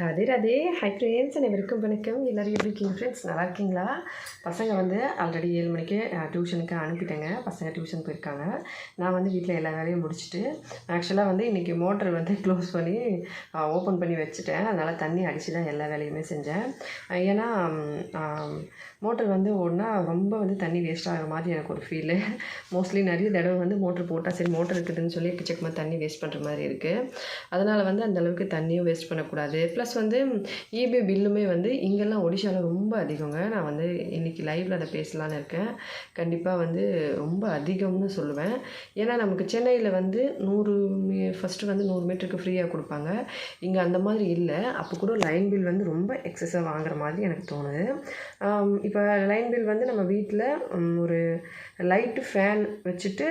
Radhe Radhe. Hi friends அனைவருக்கும் வணக்கம். எல்லோரும் எப்படி இருக்கீங்க ஃப்ரெண்ட்ஸ் நல்லா இருக்கீங்களா? பசங்க வந்து ஆல்ரெடி ஏழு மணிக்கு டியூஷனுக்கு அனுப்பிட்டேங்க. பசங்க டியூஷன் போயிருக்காங்க. நான் வந்து வீட்டில் எல்லா வேலையும் முடிச்சுட்டு ஆக்சுவலாக வந்து இன்றைக்கி மோட்டர் வந்து க்ளோஸ் பண்ணி ஓப்பன் பண்ணி வச்சுட்டேன். அதனால் தண்ணி அடித்து தான் எல்லா வேலையுமே செஞ்சேன். ஏன்னா மோட்டர் வந்து ஓடினா ரொம்ப வந்து தண்ணி வேஸ்ட் ஆகிற மாதிரி எனக்கு ஒரு ஃபீலு மோஸ்ட்லி நிறைய தடவை வந்து மோட்ரு போட்டால் சரி மோட்டர் இருக்குதுன்னு சொல்லி எக்கச்சக்கமாக தண்ணி வேஸ்ட் பண்ணுற மாதிரி இருக்குது அதனால் வந்து அந்தளவுக்கு தண்ணியும் வேஸ்ட் பண்ணக்கூடாது. ப்ளஸ் ப்ளஸ் வந்து இபி பில்லுமே வந்து இங்கெல்லாம் ஒடிஷாவில் ரொம்ப அதிகங்க. நான் வந்து இன்றைக்கி லைவில் அதை பேசலான்னு இருக்கேன். கண்டிப்பாக வந்து ரொம்ப அதிகம்னு சொல்லுவேன். ஏன்னா நமக்கு சென்னையில் வந்து நூறு மீ ஃபஸ்ட்டு வந்து நூறு மீட்டருக்கு ஃப்ரீயாக கொடுப்பாங்க. இங்கே அந்த மாதிரி இல்லை. அப்போ கூட லைன் பில் வந்து ரொம்ப எக்ஸஸாக வாங்குற மாதிரி எனக்கு தோணுது. இப்போ லைன் பில் வந்து நம்ம வீட்டில் ஒரு லைட்டு ஃபேன் வச்சுட்டு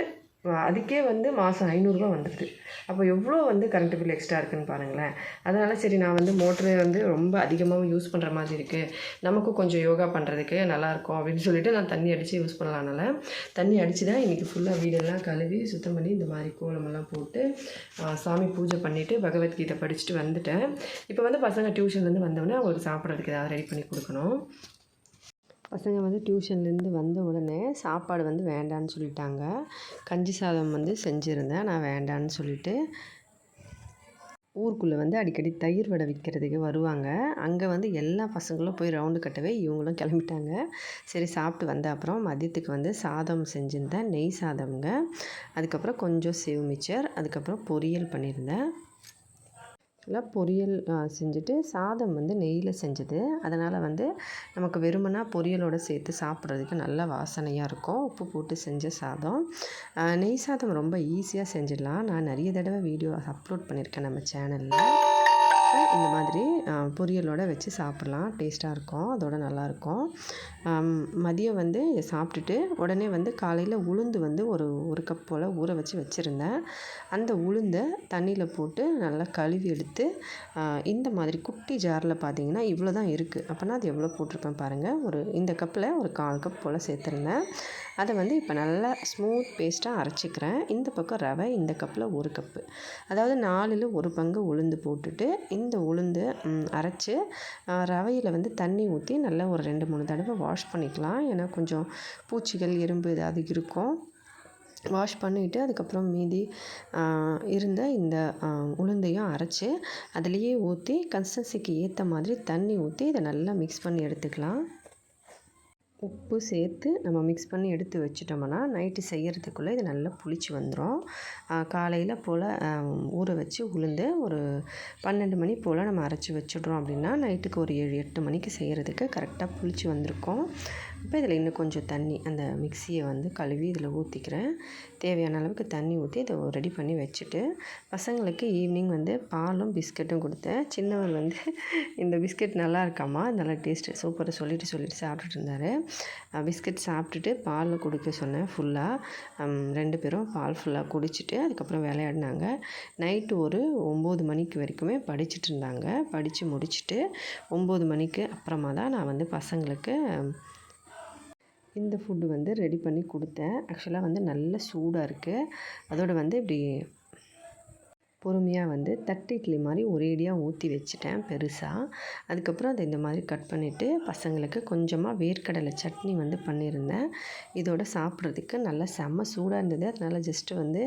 அதுக்கே வந்து மாதம் ஐநூறுரூவா வந்துடுது அப்போ எவ்வளோ வந்து கரண்ட் பில் எக்ஸ்ட்ரா இருக்குதுன்னு பாருங்களேன். அதனால் சரி நான் வந்து மோட்ரு வந்து ரொம்ப அதிகமாக யூஸ் பண்ணுற மாதிரி இருக்குது நமக்கும் கொஞ்சம் யோகா பண்ணுறதுக்கு நல்லாயிருக்கும் அப்படின்னு சொல்லிட்டு நான் தண்ணி அடித்து யூஸ் பண்ணலாம்னால தண்ணி அடித்து தான் இன்றைக்கி ஃபுல்லாக வீடெல்லாம் கழுவி சுத்தம் பண்ணி இந்த மாதிரி கோலமெல்லாம் போட்டு சாமி பூஜை பண்ணிவிட்டு பகவத்கீதை படிச்சுட்டு வந்துட்டேன். இப்போ வந்து பசங்க டியூஷன்லேருந்து வந்தோடனே அவங்களுக்கு சாப்பிட்றதுக்கு ஏதாவது ரெடி பண்ணி கொடுக்கணும். பசங்க வந்து டியூஷன்லேருந்து வந்த உடனே சாப்பாடு வந்து வேண்டான்னு சொல்லிட்டாங்க. கஞ்சி சாதம் வந்து செஞ்சுருந்தேன் நான் வேண்டான்னு சொல்லிவிட்டு ஊருக்குள்ளே வந்து அடிக்கடி தயிர் வடை விற்கிறதுக்கு வருவாங்க. அங்கே வந்து எல்லா பசங்களும் போய் ரவுண்டு கட்டவே இவங்களும் கிளம்பிட்டாங்க. சரி சாப்பிட்டு வந்த அப்புறம் மதியத்துக்கு வந்து சாதம் செஞ்சுருந்தேன் நெய் சாதம்ங்க. அதுக்கப்புறம் கொஞ்சம் சேவ் மிச்சர் அதுக்கப்புறம் பொரியல் பண்ணியிருந்தேன். எல்லாம் பொரியல் செஞ்சுட்டு சாதம் வந்து நெய்யில் செஞ்சது. அதனால் வந்து நமக்கு வெறுமனா பொரியலோடு சேர்த்து சாப்பிட்றதுக்கு நல்ல வாசனையாக இருக்கும். உப்பு போட்டு செஞ்ச சாதம். நெய் சாதம் ரொம்ப ஈஸியாக செஞ்சிடலாம். நான் நிறைய தடவை வீடியோ அப்லோட் பண்ணியிருக்கேன் நம்ம சேனலில். இந்த மாதிரி பொரியலோடு வச்சு சாப்பிட்லாம். டேஸ்ட்டாக இருக்கும். அதோட நல்லாயிருக்கும் மதியம் வந்து சாப்பிட்டுட்டு உடனே வந்து காலையில் உளுந்து வந்து ஒரு ஒரு கப் போல் ஊற வச்சு வச்சுருந்தேன். அந்த உளுந்தை தண்ணியில் போட்டு நல்லா கழுவி எடுத்து இந்த மாதிரி குட்டி ஜாரில் பார்த்தீங்கன்னா இவ்வளோ தான் இருக்குது அப்போனா அது எவ்வளோ போட்டிருப்பேன் பாருங்கள் ஒரு இந்த கப்பில் ஒரு கால் கப் போல் சேர்த்துருந்தேன். அதை வந்து இப்போ நல்லா ஸ்மூத் பேஸ்ட்டாக அரைச்சிக்கிறேன். இந்த பக்கம் ரவை இந்த கப்பில் ஒரு கப்பு. அதாவது நாலில் ஒரு பங்கு உளுந்து போட்டுட்டு இந்த உளுந்து அரைச்சி ரவையில் வந்து தண்ணி ஊற்றி நல்லா ஒரு ரெண்டு மூணு தடவை வாஷ் பண்ணிக்கலாம். ஏன்னா கொஞ்சம் பூச்சிகள் எறும்பு ஏதாவது இருக்கும். வாஷ் பண்ணிவிட்டு அதுக்கப்புறம் மீதி இருந்த இந்த உளுந்தையும் அரைச்சி அதுலேயே ஊற்றி கன்சிஸ்டன்சிக்கு ஏற்ற மாதிரி தண்ணி ஊற்றி இதை நல்லா மிக்ஸ் பண்ணி எடுத்துக்கலாம். உப்பு சேர்த்து நம்ம மிக்ஸ் பண்ணி எடுத்து வச்சிட்டோம்னா நைட்டு செய்கிறதுக்குள்ளே இது நல்லா புளிச்சு வந்துடும் காலையில் போல் ஊற வச்சு உளுந்து ஒரு பன்னெண்டு மணி போல் நம்ம அரைச்சி வச்சிடுறோம் அப்படின்னா நைட்டுக்கு ஒரு ஏழு எட்டு மணிக்கு செய்கிறதுக்கு கரெக்டாக புளிச்சு வந்திருக்கும். இப்போ இதில் இன்னும் கொஞ்சம் தண்ணி அந்த மிக்சியை வந்து கழுவி இதில் ஊற்றிக்கிறேன் தேவையான அளவுக்கு தண்ணி ஊற்றி இதை ரெடி பண்ணி வச்சுட்டு பசங்களுக்கு ஈவினிங் வந்து பாலும் பிஸ்கட்டும் கொடுத்தேன். சின்னவர் வந்து இந்த பிஸ்கட் நல்லா இருக்காமா நல்லா டேஸ்ட்டு சூப்பராக சொல்லிட்டு சொல்லிட்டு சாப்பிட்டுட்டு இருந்தார். பிஸ்கட் சாப்பிட்டுட்டு பால் கொடுக்க சொன்னேன் ஃபுல்லாக ரெண்டு பேரும் பால் ஃபுல்லாக குடிச்சிட்டு அதுக்கப்புறம் விளையாடினாங்க. நைட்டு ஒரு ஒம்பது மணிக்கு வரைக்குமே படிச்சுட்டு இருந்தாங்க. படித்து முடிச்சுட்டு ஒம்பது மணிக்கு அப்புறமா தான் நான் வந்து பசங்களுக்கு இந்த ஃபுட்டு வந்து ரெடி பண்ணி கொடுத்தேன். ஆக்சுவலாக வந்து நல்ல சூடாக இருக்குது அதோடு வந்து இப்படி பொறுமையாக வந்து தட்டு இட்லி மாதிரி ஒரேடியாக ஊற்றி வச்சுட்டேன் பெருசாக அதுக்கப்புறம் அதை இந்த மாதிரி கட் பண்ணிவிட்டு பசங்களுக்கு கொஞ்சமாக வேர்க்கடலை சட்னி வந்து பண்ணியிருந்தேன். இதோட சாப்பிட்றதுக்கு நல்லா செம்ம சூடாக இருந்தது. அதனால் ஜஸ்ட்டு வந்து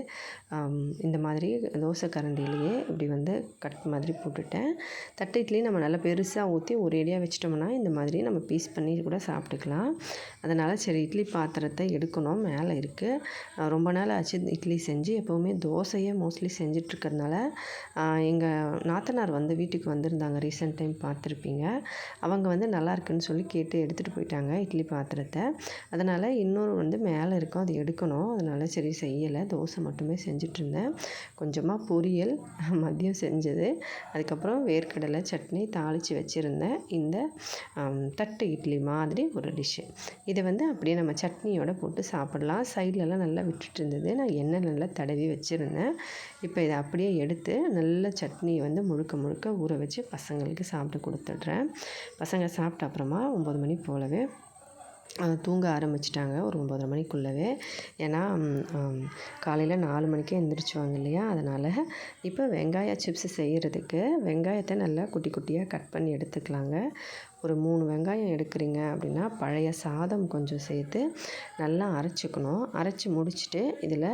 இந்த மாதிரி தோசை கரண்டிலேயே இப்படி வந்து கட் மாதிரி போட்டுட்டேன். தட்டு இட்லி நம்ம நல்லா பெருசாக ஊற்றி ஒரேடியாக வச்சிட்டோம்னா இந்த மாதிரி நம்ம பீஸ் பண்ணி கூட சாப்பிட்டுக்கலாம். அதனால் சரி இட்லி பாத்திரத்தை எடுக்கணும். மேலே இருக்குது ரொம்ப நாள் ஆச்சு இட்லி செஞ்சு. எப்போவுமே தோசையே மோஸ்ட்லி செஞ்சிட்ருக்கிறதுனால அதனால் எங்கள் நாத்தனார் வந்து வீட்டுக்கு வந்திருந்தாங்க. ரீசெண்ட் டைம் பார்த்துருப்பீங்க. அவங்க வந்து நல்லா இருக்குன்னு சொல்லி கேட்டு எடுத்துகிட்டு போயிட்டாங்க இட்லி பாத்திரத்தை. அதனால் இன்னொரு வந்து மேலே இருக்கும் அது எடுக்கணும். அதனால் சரி செய்யலை. தோசை மட்டுமே செஞ்சிட்ருந்தேன். கொஞ்சமாக பொரியல் மதியம் செஞ்சது. அதுக்கப்புறம் வேர்க்கடலை சட்னி தாளித்து வச்சுருந்தேன். இந்த தட்டு இட்லி மாதிரி ஒரு டிஷ்ஷு இதை வந்து அப்படியே நம்ம சட்னியோட போட்டு சாப்பிட்லாம். சைட்லலாம் நல்லா விட்டுட்டு இருந்தது. நான் எண்ணெய் நல்லா தடவி வச்சுருந்தேன். இப்போ இதை அப்படியே எடுத்து நல்ல சட்னியை வந்து முழுக்க முழுக்க ஊற வச்சு பசங்களுக்கு சாப்பிட்டு கொடுத்துட்றேன். பசங்க சாப்பிட்ட அப்புறமா ஒம்பது மணி போலவே தூங்க ஆரம்பிச்சிட்டாங்க. ஒரு ஒம்பதரை மணிக்குள்ளவே. ஏன்னா காலையில் நாலு மணிக்கே எழுந்திரிச்சுவாங்க இல்லையா? அதனால் இப்போ வெங்காய சிப்ஸ் செய்கிறதுக்கு வெங்காயத்தை நல்லா குட்டி குட்டியாக கட் பண்ணி எடுத்துக்கலாங்க. ஒரு மூணு வெங்காயம் எடுக்கிறீங்க அப்படின்னா பழைய சாதம் கொஞ்சம் சேர்த்து நல்லா அரைச்சிக்கணும். அரைச்சி முடிச்சுட்டு இதில்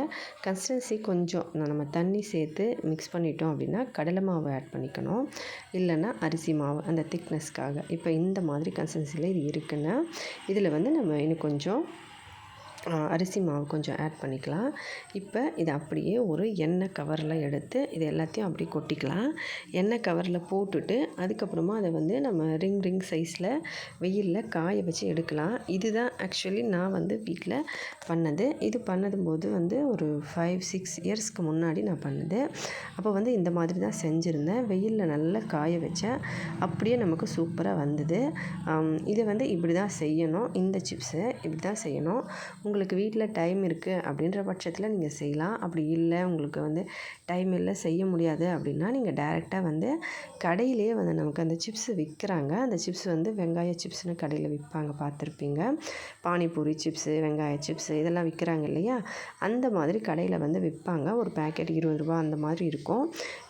கன்சிஸ்டன்சி கொஞ்சம் நம்ம தண்ணி சேர்த்து மிக்ஸ் பண்ணிட்டோம் அப்படின்னா கடலை மாவு ஆட் பண்ணிக்கணும். இல்லைன்னா அரிசி மாவு அந்த திக்னஸ்க்காக இப்போ இந்த மாதிரி கன்சிஸ்டன்சியில் இது இருக்குன்னா இதில் வந்து நம்ம இன்னும் கொஞ்சம் அரிசி மாவு கொஞ்சம் ஆட் பண்ணிக்கலாம். இப்போ இதை அப்படியே ஒரு எண்ணெய் கவரில் எடுத்து இது எல்லாத்தையும் அப்படியே கொட்டிக்கலாம். எண்ணெய் கவரில் போட்டுட்டு அதுக்கப்புறமா அதை வந்து நம்ம ரிங் ரிங் சைஸில் வெயிலில் காய வச்சு எடுக்கலாம். இதுதான் ஆக்சுவலி நான் வந்து வீட்டில் பண்ணது. இது பண்ணது போது வந்து ஒரு ஃபைவ் சிக்ஸ் இயர்ஸ்க்கு முன்னாடி நான் பண்ணது. அப்போ வந்து இந்த மாதிரி தான் செஞ்சுருந்தேன். வெயிலில் நல்லா காய வச்சேன். அப்படியே நமக்கு சூப்பராக வந்தது. இதை வந்து இப்படி தான் செய்யணும். இந்த சிப்ஸை இப்படி தான் செய்யணும். உங்களுக்கு உங்களுக்கு வீட்டில் டைம் இருக்குது அப்படின்ற பட்சத்தில் நீங்கள் செய்யலாம். அப்படி இல்லை உங்களுக்கு வந்து டைம் இல்லை செய்ய முடியாது அப்படின்னா நீங்கள் டேரெக்டாக வந்து கடையிலே வந்து நமக்கு அந்த சிப்ஸ் விற்கிறாங்க அந்த சிப்ஸ் வந்து வெங்காய சிப்ஸ்னு கடையில் விற்பாங்க பார்த்துருப்பீங்க. பானிபூரி சிப்ஸு வெங்காய சிப்ஸு இதெல்லாம் விற்கிறாங்க இல்லையா? அந்த மாதிரி கடையில் வந்து விற்பாங்க ஒரு பேக்கெட் இருபது ரூபா அந்த மாதிரி இருக்கும்.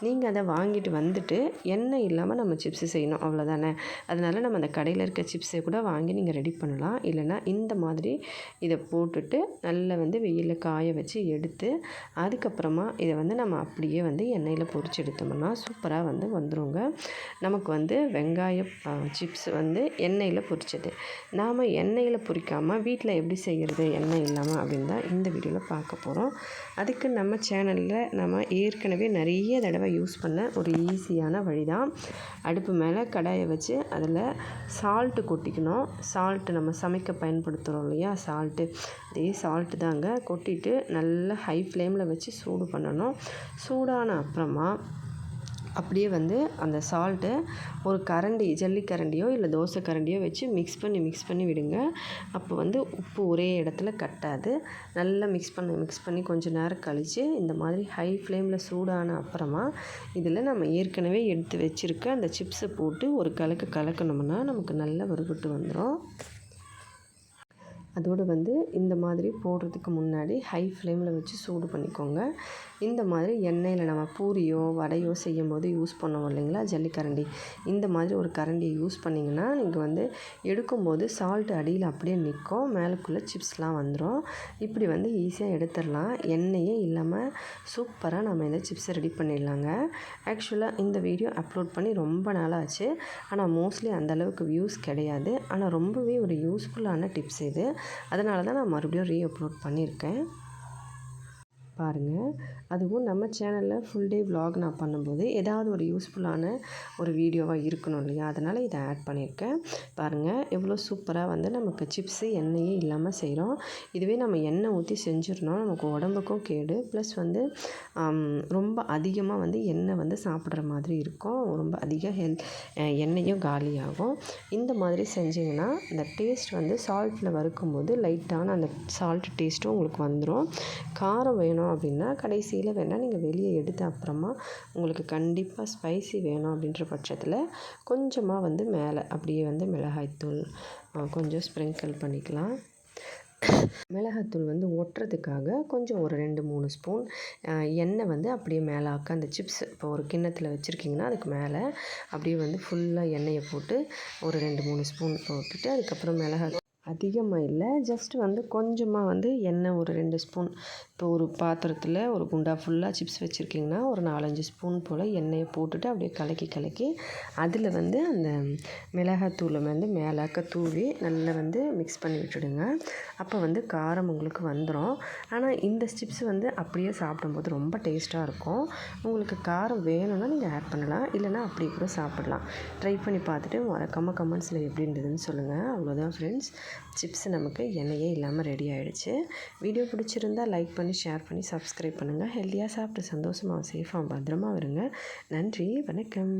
நீங்கள் அதை வாங்கிட்டு வந்துட்டு எண்ணெய் இல்லாமல் நம்ம சிப்ஸ் செய்யணும். அவ்வளோதானே அதனால் நம்ம அந்த கடையில் இருக்க சிப்ஸை கூட வாங்கி நீங்கள் ரெடி பண்ணலாம். இல்லைனா இந்த மாதிரி இதை போட்டு போட்டுட்டு நல்லா வந்து வெயிலில் காய வச்சு எடுத்து அதுக்கப்புறமா இதை வந்து நம்ம அப்படியே வந்து எண்ணெயில் பொரிச்சு எடுத்தோம்னா சூப்பராக வந்து வந்துருங்க. நமக்கு வந்து வெங்காய சிப்ஸ் வந்து எண்ணெயில் பொரிச்சது. நாம் எண்ணெயில் பொரிக்காமல் வீட்டில் எப்படி செய்கிறது எண்ணெய் இல்லாமல் அப்படின்னு தான் இந்த வீடியோவில் பார்க்க போகிறோம் அதுக்கு நம்ம சேனலில் நம்ம ஏற்கனவே நிறைய தடவை யூஸ் பண்ண ஒரு ஈஸியான வழி தான் அடுப்பு மேலே கடாயை வச்சு அதில் சால்ட்டு கொட்டிக்கணும். சால்ட்டு நம்ம சமைக்க பயன்படுத்துகிறோம் இல்லையா? சால்ட்டு அதே சால்ட்டு தாங்க கொட்டிட்டு நல்லா ஹை ஃப்ளேமில் வச்சு சூடு பண்ணணும். சூடான அப்புறமா அப்படியே வந்து அந்த சால்ட்டு ஒரு கரண்டி ஜல்லி கரண்டியோ இல்லை தோசை கரண்டியோ வச்சு மிக்ஸ் பண்ணி மிக்ஸ் பண்ணி விடுங்க. அப்போ வந்து உப்பு ஒரே இடத்துல கட்டாது. நல்லா மிக்ஸ் பண்ணி மிக்ஸ் பண்ணி கொஞ்சம் நேரம் கழித்து இந்த மாதிரி ஹை ஃப்ளேமில் சூடான அப்புறமா இதில் நம்ம ஏற்கனவே எடுத்து வச்சுருக்க அந்த சிப்ஸை போட்டு ஒரு கலக்கு கலக்கணும்னா நமக்கு நல்லா வறுபட்டு வந்துடும் அதோடு வந்து இந்த மாதிரி போடுறதுக்கு முன்னாடி ஹை ஃப்ளேமில் வச்சு சூடு பண்ணிக்கோங்க. இந்த மாதிரி எண்ணெயில் நம்ம பூரியோ வடையோ செய்யும் போது யூஸ் பண்ணுவோம் இல்லைங்களா? ஜல்லிக்கரண்டி. இந்த மாதிரி ஒரு கரண்டியை யூஸ் பண்ணிங்கன்னா நீங்கள் வந்து எடுக்கும்போது சால்ட் அடியில் அப்படியே நிற்கும் மேலுக்குள்ளே சிப்ஸ்லாம் வந்துடும் இப்படி வந்து ஈஸியாக எடுத்துடலாம். எண்ணெயே இல்லாமல் சூப்பராக நம்ம இந்த சிப்ஸை ரெடி பண்ணிடலாங்க. ஆக்சுவலாக இந்த வீடியோ அப்லோட் பண்ணி ரொம்ப நாளாச்சு. ஆனால் மோஸ்ட்லி அந்தளவுக்கு வியூஸ் கிடையாது. ஆனால் ரொம்பவே ஒரு யூஸ்ஃபுல்லான டிப்ஸ் இது. அதனால தான் நான் மறுபடியும் ரீ அப்லோட் பண்ணியிருக்கேன். பாருங்கள் அதுவும் நம்ம சேனலில் ஃபுல் டே விலாக் நான் பண்ணும்போது ஏதாவது ஒரு யூஸ்ஃபுல்லான ஒரு வீடியோவாக இருக்கணும் இல்லையா? அதனால் இதை ஆட் பண்ணியிருக்கேன். பாருங்கள் எவ்வளோ சூப்பராக வந்து நமக்கு சிப்ஸு எண்ணெயே இல்லாமல் செய்கிறோம் இதுவே நம்ம எண்ணெய் ஊற்றி செஞ்சிடணும். நமக்கு உடம்புக்கும் கேடு. ப்ளஸ் வந்து ரொம்ப அதிகமாக வந்து எண்ணெய் வந்து சாப்பிட்ற மாதிரி இருக்கும். ரொம்ப அதிக ஹெல்த் எண்ணெயும் காலியாகும். இந்த மாதிரி செஞ்சிங்கன்னா இந்த டேஸ்ட் வந்து சால்ட்டில் வறுக்கும்போது லைட்டான அந்த சால்ட் டேஸ்ட்டும் உங்களுக்கு வந்துடும் காரம் வேணும் அப்படின்னா கடைசியில் வேணால் நீங்கள் வெளியே எடுத்த அப்புறமா உங்களுக்கு கண்டிப்பாக ஸ்பைசி வேணும் அப்படின்ற பட்சத்தில் கொஞ்சமாக வந்து மேலே அப்படியே வந்து மிளகாய்த்தூள் கொஞ்சம் ஸ்ப்ரிங்கிள் பண்ணிக்கலாம். மிளகாத்தூள் வந்து ஒட்டுறதுக்காக கொஞ்சம் ஒரு ரெண்டு மூணு ஸ்பூன் எண்ணெய் வந்து அப்படியே மேலே ஆக்க அந்த சிப்ஸ் இப்போ ஒரு கிண்ணத்தில் வச்சுருக்கீங்கன்னா அதுக்கு மேலே அப்படியே வந்து ஃபுல்லாக எண்ணெயை போட்டு ஒரு ரெண்டு மூணு ஸ்பூன் போட்டுட்டு அதுக்கப்புறம் மிளகா அதிகமாக இல்லை ஜஸ்ட் வந்து கொஞ்சமாக வந்து எண்ணெய் ஒரு ரெண்டு ஸ்பூன் இப்போ ஒரு பாத்திரத்தில் ஒரு குண்டா ஃபுல்லாக சிப்ஸ் வச்சுருக்கீங்கன்னா ஒரு நாலஞ்சு ஸ்பூன் போல் எண்ணெயை போட்டுட்டு அப்படியே கலக்கி கலக்கி அதில் வந்து அந்த மிளகாத்தூளை வந்து மேலாக்க தூவி நல்லா வந்து மிக்ஸ் பண்ணி விட்டுடுங்க. அப்போ வந்து காரம் உங்களுக்கு வந்துடும் ஆனால் இந்த சிப்ஸ் வந்து அப்படியே சாப்பிடும்போது ரொம்ப டேஸ்ட்டாக இருக்கும். உங்களுக்கு காரம் வேணும்னா நீங்கள் ஆட் பண்ணலாம். இல்லைனா அப்படியே கூட சாப்பிடலாம். ட்ரை பண்ணி பார்த்துட்டு மறக்காமல் கமெண்ட்ஸில் எப்படி இருந்ததுன்னு சொல்லுங்கள் அவ்வளோதான் ஃப்ரெண்ட்ஸ் சிப்ஸ் நமக்கு எண்ணெயே இல்லாமல் ரெடி ஆகிடுச்சு வீடியோ பிடிச்சிருந்தா லைக் பண்ணி பண்ணி ஷேர் பண்ணி சப்ஸ்கிரைப் பண்ணுங்கள் ஹெல்த்தியாக சாப்பிட்டு சந்தோஷமாக சேஃபாக பத்திரமா வருங்க நன்றி. வணக்கம்.